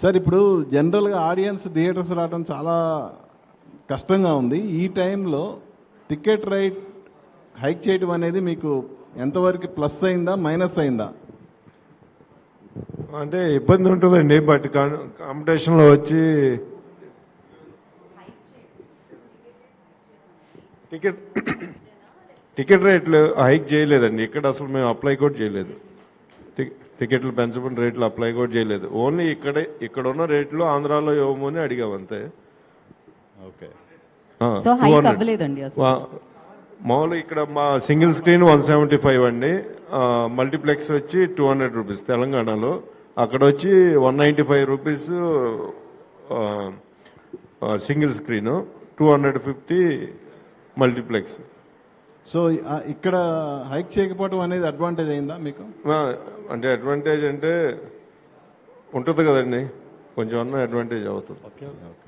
Sir ఇప్పుడు జనరల్గా audience theatres రావడం చాలా కష్టంగా ఉంది. ఈ టైంలో టికెట్ రైట్ హైక్ చేయడం అనేది మీకు ఎంతవరకు ప్లస్ అయిందా మైనస్ అయిందా? అంటే ఇబ్బంది ఉంటుందండి బట్ కాంపిటీషన్లో వచ్చి టికెట్ టికెట్ రేట్లు హైక్ చేయలేదండి. ఇక్కడ అసలు మేము అప్లై కూడా చేయలేదు. టికెట్లు పెంచబడిన రేట్లు అప్లై కూడా చేయలేదు. ఓన్లీ ఇక్కడే ఇక్కడ ఉన్న రేట్లు ఆంధ్రాలో ఇవ్వమని అడిగాం అంతే. ఓకే. So hike 200. అవ్వలేదండి అసలు. వా- మామూలుగా ఇక్కడ మా single screen one seventy five అండి. మల్టీప్లెక్స్ వచ్చి టూ హండ్రెడ్ రూపీస్ తెలంగాణలో. అక్కడ వచ్చి one ninety five rupees single screen two hundred fifty multiplex. So ఇక్కడ హైక్ చేయకపోవడం అనేది అడ్వాంటేజ్ అయిందా మీకు? అంటే అడ్వాంటేజ్ అంటే ఉంటుంది కదండి. కొంచెం అన్న అడ్వాంటేజ్ అవుతుంది.